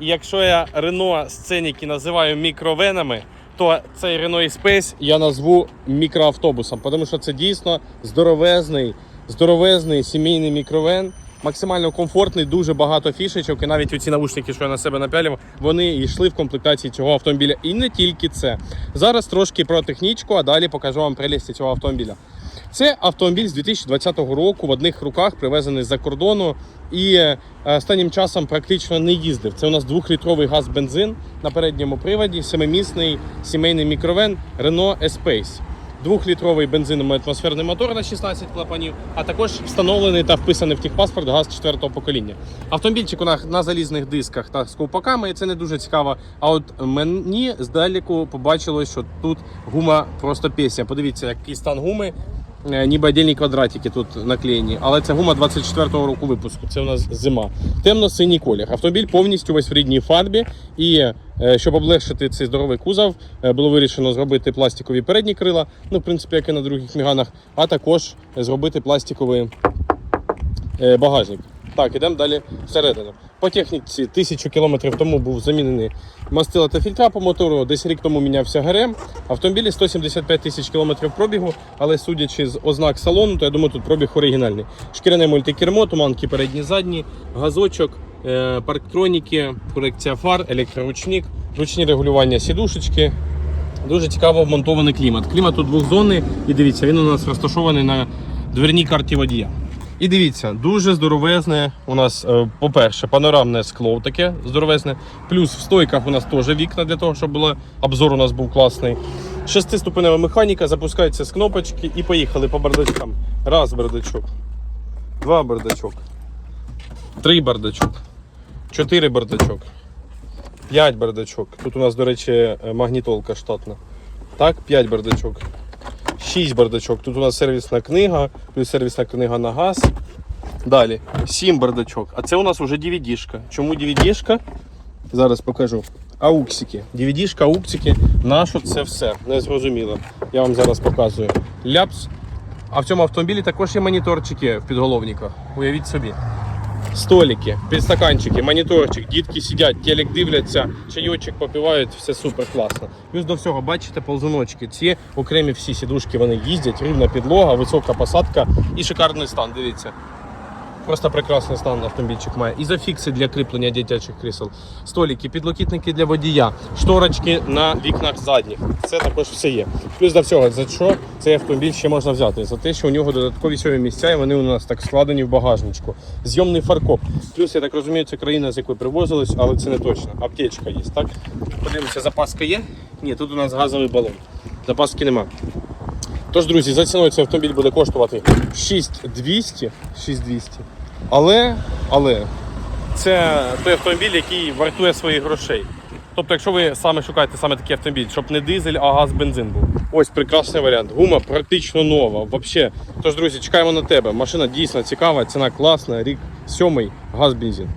І якщо я Renault Сценіки називаю мікровенами, то цей Renault Space я назву мікроавтобусом, тому що це дійсно здоровезний, здоровезний сімейний мікровен. Максимально комфортний, дуже багато фішечок, і навіть ці наушники, що я на себе напялив, вони йшли в комплектації цього автомобіля. І не тільки це. Зараз трошки про технічку, а далі покажу вам прелісті цього автомобіля. Це автомобіль з 2020 року в одних руках привезений з-за кордону і е, останнім часом практично не їздив. Це у нас двохлітровий газ-бензин на передньому приводі, семимісний сімейний мікровен Renault Espace. Двохлітровий бензиновий атмосферний мотор на 16 клапанів, а також встановлений та вписаний в техпаспорт газ 4 покоління. Автомобільчик у нас на залізних дисках та з ковпаками, і це не дуже цікаво. А от мені здалеку побачилось, що тут гума просто пісня. Подивіться, який стан гуми. Е, Ніби отдельні квадратики тут наклеєні, але це гума 24-го року випуску. Це у нас зима. Темно-синій колір. Автомобіль повністю весь в рідній фарбі. І е, щоб облегшити цей здоровий кузов, е, було вирішено зробити пластикові передні крила, ну в принципі, як і на других міганах, а також зробити пластиковий багажник. Так, ідемо далі всередину. По техніці тисячу кілометрів тому був замінений мастила та фільтра по мотору. Десь рік тому мінявся ГРМ. Автомобілі 175 тисяч кілометрів пробігу, але судячи з ознак салону, то я думаю, тут пробіг оригінальний. Шкіряне мультикермо, туманки передні, задні, газочок, е, парктроніки, корекція фар, електроручник, ручні регулювання сідушечки. Дуже цікаво вмонтований клімат. Клімат тут двохзонний, і дивіться, він у нас розташований на дверній карті водія. І дивіться, дуже здоровезне у нас, е, по-перше, панорамне скло таке здоровезне. Плюс в стойках у нас теж вікна для того, щоб було, обзор у нас був класний. Шестиступенева механіка, запускається з кнопочки і поїхали по бардачкам. Раз бардачок, два бардачок, три бардачок, чотири бардачок, п'ять бардачок. Тут у нас, до речі, е, магнітолка штатна. Так, 5 бардачок. 6 бардачок. Тут у нас сервісна книга, плюс сервісна книга на газ. Далі 7 бардачок. А це у нас вже DVD-шка. Чому DVD-шка? Зараз покажу. Ауксики. DVD-шка, ауксики. На що це все? Не зрозуміло. Я вам зараз показую. Ляпс. А в цьому автомобілі також є моніторчики в підголовниках. Уявіть собі. Столики, підстаканчики, моніторчик, дітки сидять, телек дивляться, чайочок попивають, все супер класно. Плюс до всього, бачите, ползуночки. Ці окремі всі сідушки вони їздять, рівна підлога, висока посадка і шикарний стан. Дивіться. Просто прекрасний стан автомобільчик має. Ізофікси для кріплення дитячих крісел, столики, підлокітники для водія, шторочки на вікнах задніх. Це також все є. Плюс до всього, за що цей автомобіль ще можна взяти? За те, що у нього додаткові сьомі місця, і вони у нас так складені в багажничку. Зйомний фаркоп. Плюс, я так розумію, це країна, з якої привозились, але це не точно. Аптечка є, так? Подивимося, запаска є? Ні, тут у нас газовий балон. Запаски нема. Тож, друзі, за ціною цей автомобіль буде коштувати 6200. 6200. Але, але це той автомобіль, який вартує своїх грошей. Тобто, якщо ви саме шукаєте саме такий автомобіль, щоб не дизель, а газ бензин був. Ось прекрасний варіант. Гума практично нова. Вообще. Тож, друзі, чекаємо на тебе. Машина дійсно цікава, ціна класна, рік сьомий, газ бензин.